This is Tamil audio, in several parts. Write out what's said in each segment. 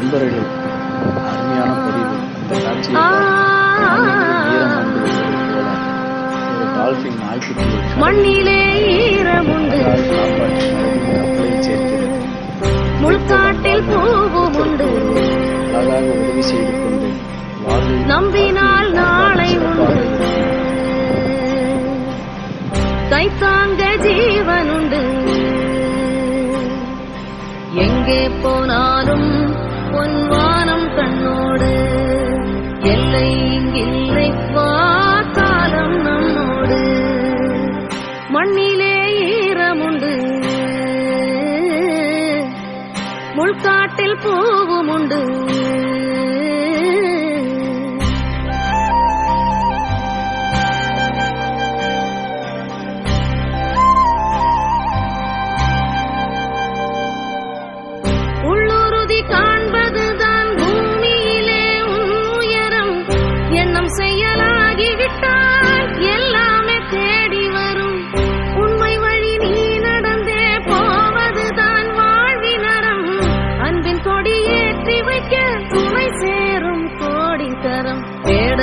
நண்பர்கள் அருமையான பதிவு. அந்த காட்சியை ஈரம் வந்து ஒரு டால்பின் நாய்க்குட்டியை மண்ணிலே கப்பலை சேர்க்கிறது. முள்காட்டில் பூவும் உண்டு அழகாக உதவி செய்து கொண்டு நம்பினால் நாளை உண்டு. இருக்கும். கைத்தாங்க ஜீவனுண்டு. எங்கே போனாலும் மண்ணிலே ஈரமுண்டு. முள்காட்டில் பூவும் உண்டு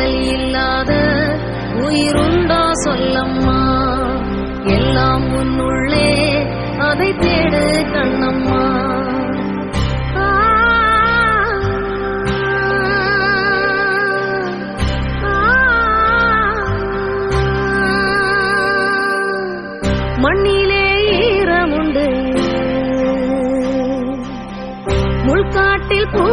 கவலை இல்லாத உயிருண்டா சொல்லம்மா. எல்லாம் உன்னுள்ளே அதை தேடு கண்ணம்மா. மண்ணிலே ஈரமுண்டு. முள்காட்டில் பூ